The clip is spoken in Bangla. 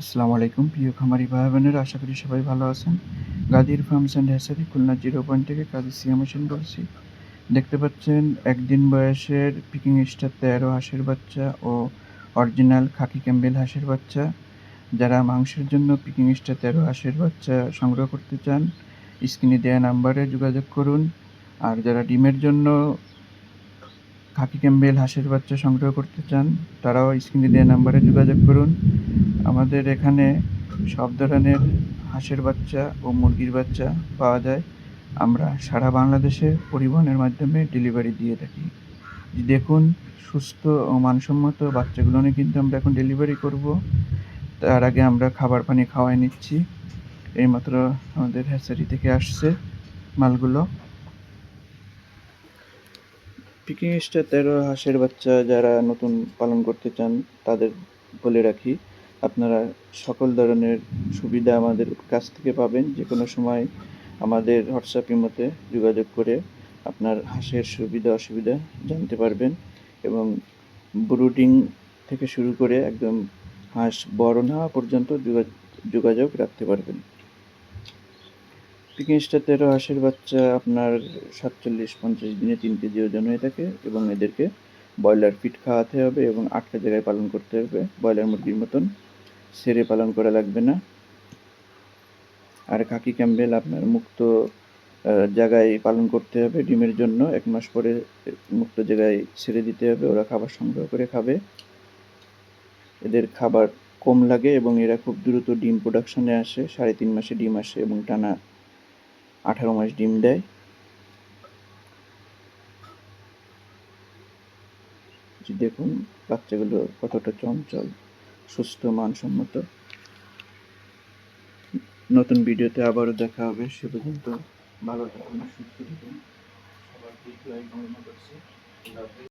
আসসালামু আলাইকুম। প্রিয় খামারি ভাই বোনেরা আশা করি সবাই ভালো আছেন। Gadir farms and hatchery Khulna zero point থেকে কাজী সিয়াম হোসেন বলছি। দেখতে পাচ্ছেন, একদিন বয়সের পিকিং স্টার তেরো হাঁসের বাচ্চা ও অরিজিনাল খাকি ক্যাম্বেল হাঁসের বাচ্চা। যারা মাংসের জন্য পিকিং স্টার তেরো হাঁসের বাচ্চা সংগ্রহ করতে চান, স্ক্রিনে দেওয়া নাম্বারে যোগাযোগ করুন। আর যারা ডিমের জন্য খাকি ক্যাম্বেল হাঁসের বাচ্চা সংগ্রহ করতে চান, তারাও স্ক্রিনে দেওয়া নাম্বারে যোগাযোগ করুন। আমাদের এখানে সব ধরনের হাঁসের বাচ্চা ও মুরগির বাচ্চা পাওয়া যায়। আমরা সারা বাংলাদেশে পরিবহনের মাধ্যমে ডেলিভারি দিয়ে থাকি। দেখুন, সুস্থ ও মানসম্মত বাচ্চাগুলো নিয়ে কিন্তু আমরা এখন ডেলিভারি করব। তার আগে আমরা খাবার পানি খাওয়াই নিচ্ছি। এইমাত্র আমাদের হ্যাচারি থেকে আসছে মালগুলো। পিকিং স্টার তেরো হাঁসের বাচ্চা যারা নতুন পালন করতে চান, তাদের বলে রাখি আপনারা সকল ধরনের সুবিধা আমাদের কাছ থেকে পাবেন। যে কোনো সময় আমাদের হোয়াটসঅ্যাপ ইমোতে যোগাযোগ করে আপনার হাঁসের সুবিধা, অসুবিধা জানতে পারবেন এবং ব্রুডিং থেকে শুরু করে একদম হাঁস বড় না পর্যন্ত যোগা- যোগাযোগ রাখতে পারবেন। পিকিং স্টার তেরো হাঁসের বাচ্চা আপনার সাতচল্লিশ, পঞ্চাশ দিনে তিন কেজি ওজন হয়ে থাকে এবং এদেরকে ব্রয়লার ফিট খাওয়াতে হবে এবং আটটা জায়গায় পালন করতে হবে, ব্রয়লার মুরগির মতন। সেরে পালন করা লাগবে না। আর খাকি ক্যাম্বেল আপনার মুক্ত জায়গায় পালন করতে হবে ডিমের জন্য। এক মাস পরে মুক্ত জায়গায় ছেড়ে দিতে হবে, ওরা খাবার সংগ্রহ করে খাবে। এদের খাবার কম লাগে এবং এরা খুব দ্রুত ডিম প্রোডাকশনে আসে। সাড়ে তিন মাসে ডিম আসে এবং টানা আঠারো মাস ডিম দেয়। দেখুন, বাচ্চাগুলো কতটা চঞ্চল। সুস্থ, মানসম্মত। নতুন ভিডিওতে আবারও দেখা হবে। সে পর্যন্ত ভালো থাকুন, সুস্থ থাকুন। সবার দিক করছি।